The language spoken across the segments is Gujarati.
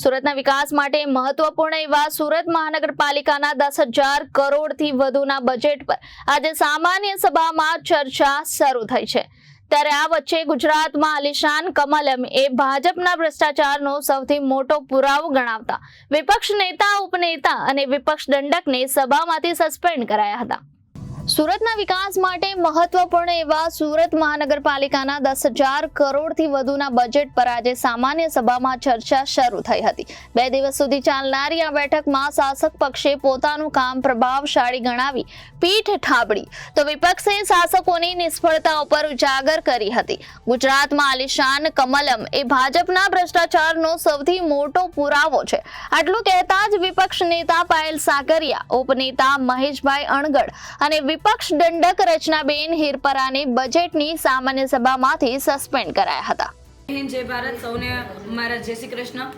સુરતના વિકાસ માટે મહત્વપૂર્ણ એવા સુરત મહાનગરપાલિકાના દસ હજાર કરોડથી વધુના બજેટ પર આજે સામાન્ય સભામાં ચર્ચા શરૂ થઈ છે. ત્યારે આ વચ્ચે ગુજરાતમાં અલીશાન કમલમ એ ભાજપના ભ્રષ્ટાચારનો સૌથી મોટો પુરાવો ગણાવતા. વિપક્ષ નેતા, ઉપનેતા અને વિપક્ષ દંડકને સભામાંથી સસ્પેન્ડ કરાયા હતા. સુરતના વિકાસ માટે મહત્વપૂર્ણ એવા સુરત મહાનગરપાલિકાના દસ હજાર કરોડથી વધુના બજેટ પર આજે સામાન્ય સભામાં ચર્ચા શરૂ થઈ હતી. બે દિવસ સુધી ચાલનારી આ બેઠકમાં શાસક પક્ષે પોતાનું કામ પ્રભાવશાળી ગણાવી પીઠ ઠાબડી. તો વિપક્ષે શાસકોની નિષ્ફળતા ઉપર ઉજાગર કરી હતી. ગુજરાતમાં આલિશાન કમલમ એ ભાજપના ભ્રષ્ટાચારનો સૌથી મોટો પુરાવો છે. આટલું કહેતા જ વિપક્ષ નેતા પાયલ સાકરિયા ઉપનેતા મહેશભાઈ અણગડ અને વિપક્ષ દંડક રચનાબેન હિરપરાને બજેટની સામાન્ય સભામાંથી સસ્પેન્ડ કરાયા હતા. હિન્દ, જય ભારત. સૌને મારા જય શ્રી કૃષ્ણ.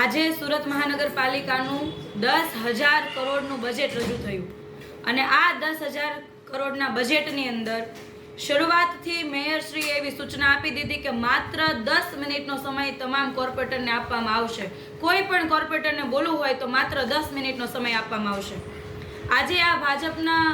આજે સુરત મહાનગરપાલિકાનું દસ હજાર કરોડનું બજેટ રજૂ થયું. અને આ દસ હજાર કરોડના બજેટની અંદર શરૂઆતથી મેયરશ્રીએ એવી સૂચના આપી દીધી કે માત્ર દસ મિનિટનો સમય તમામ કોર્પોરેટરને આપવામાં આવશે. કોઈ પણ કોર્પોરેટરને બોલવું હોય તો માત્ર દસ મિનિટનો સમય આપવામાં આવશે. આજે આ ભાજપના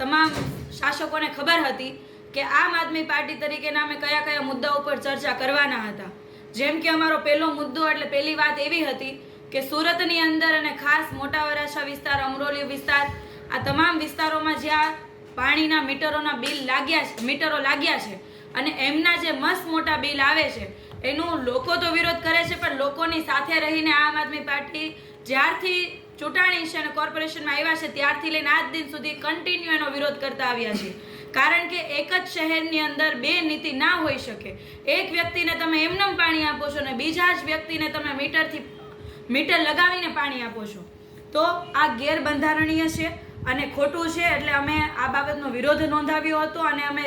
તમામ શાસકોને ખબર હતી કે આમ આદમી પાર્ટી તરીકેના અમે કયા કયા મુદ્દા ઉપર ચર્ચા કરવાના હતા. જેમ કે અમારો પહેલો મુદ્દો એટલે પહેલી વાત એવી હતી કે સુરતની અંદર અને ખાસ મોટા વરાછા વિસ્તાર, અમરોલી વિસ્તાર, આ તમામ વિસ્તારોમાં જ્યાં પાણીના મીટરોના બિલ લાગ્યા છે, મીટરો લાગ્યા છે અને એમના જે મસ્ત મોટા બિલ આવે છે, એનું લોકો તો વિરોધ કરે છે, પણ લોકોની સાથે રહીને આમ આદમી પાર્ટી જ્યારથી ચૂંટાણી અને કોર્પોરેશનમાં આવ્યા છે, ત્યારથી લઈને આજ દિન સુધી કન્ટિન્યુ એનો વિરોધ કરતા આવ્યા છે. કારણ કે એક જ શહેરની અંદર બે નીતિ ના હોઈ શકે. એક વ્યક્તિને તમે એમનેમ પાણી આપો છો અને બીજા જ વ્યક્તિને તમે મીટરથી, મીટર લગાવીને પાણી આપો છો. તો આ ગેરબંધારણીય છે અને ખોટું છે એટલે અમે આ બાબતનો વિરોધ નોંધાવ્યો હતો અને અમે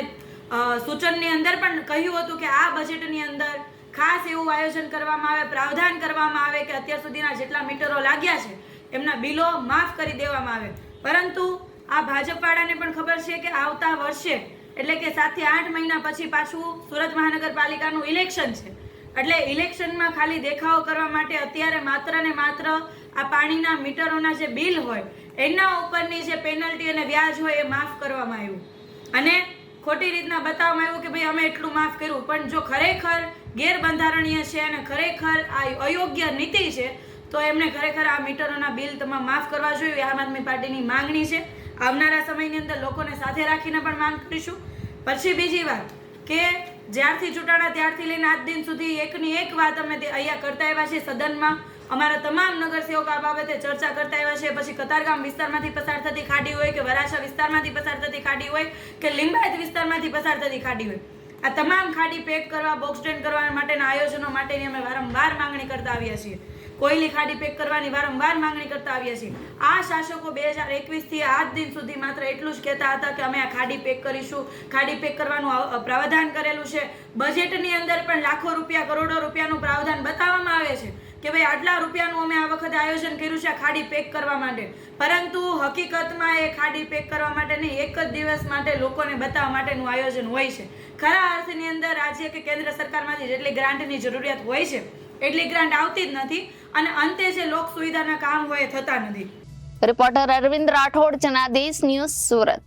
સૂચનની અંદર પણ કહ્યું હતું કે આ બજેટની અંદર ખાસ એવું આયોજન કરવામાં આવે, પ્રાવધાન કરવામાં આવે કે અત્યાર સુધીના જેટલા મીટરો લાગ્યા છે એમના બિલો માફ કરી દેવામાં આવે. પરંતુ આ ભાજપવાળાને પણ ખબર છે કે આવતા વર્ષે, એટલે કે સાતથી આઠ મહિના પછી પાછું સુરત મહાનગરપાલિકાનું ઇલેક્શન છે. એટલે ઇલેક્શનમાં ખાલી દેખાવો કરવા માટે અત્યારે માત્ર ને માત્ર આ પાણીના મીટરોના જે બિલ હોય, એના ઉપરની જે પેનલ્ટી અને વ્યાજ હોય એ માફ કરવામાં આવ્યું. અને ખોટી રીતના બતાવવામાં આવ્યું કે ભાઈ, અમે એટલું માફ કર્યું. પણ જો ખરેખર ગેરબંધારણીય છે અને ખરેખર આ અયોગ્ય નીતિ છે તો એમને ખરેખર આ મીટરોના બિલ તમામ માફ કરવા જોઈએ. આમ આદમી પાર્ટીની માંગણી છે. આવનારા સમયની અંદર લોકોને સાથે રાખીને પણ માંગ કરીશું. પછી બીજી વાત કે જ્યારથી ચૂંટાણા ત્યારથી લઈને આજ દિન સુધી એકની એક વાત અમે અહીંયા કરતા આવ્યા છીએ સદનમાં. અમારા તમામ નગરસેવકો આ બાબતે ચર્ચા કરતા આવ્યા છે. પછી કતારગામ વિસ્તારમાંથી પસાર થતી ખાડી હોય કે વરાછા વિસ્તારમાંથી પસાર થતી ખાડી હોય કે લિંબાયત વિસ્તારમાંથી પસાર થતી ખાડી હોય. આ તમામ ખાડી પેક કરવા બોક્સ સ્ટેન્ડ કરવા માટેના આયોજનો માટેની અમે વારંવાર માંગણી કરતા આવ્યા છીએ. કોયલી ખાડી પેક કરવાની વારંવાર માંગણી કરતા આવ્યા છીએ. આ શાસકો બે હજાર એકવીસથી આજ દિન સુધી માત્ર એટલું જ કહેતા હતા કે અમે આ ખાડી પેક કરીશું. ખાડી પેક કરવાનું પ્રાવધાન કરેલું છે. બજેટની અંદર પણ લાખો રૂપિયા, કરોડો રૂપિયાનું પ્રાવધાન બતાવવામાં આવે છે કે ભાઈ આટલા રૂપિયાનું અમે આ વખતે આયોજન કર્યું છે ખાડી પેક કરવા માટે. પરંતુ હકીકતમાં એ ખાડી પેક કરવા માટે નહીં, એક જ દિવસ માટે લોકોને બતાવવા માટેનું આયોજન હોય છે. ખરા અર્થની અંદર રાજ્ય કે કેન્દ્ર સરકારમાંથી જેટલી ગ્રાન્ટની જરૂરિયાત હોય છે, એટલી ગ્રાન્ટ આવતી જ નથી. અને અંતે જે લોક સુવિધાના કામ હોય થતા નથી. Reporter Arvind Rathod, Janadesh news Surat.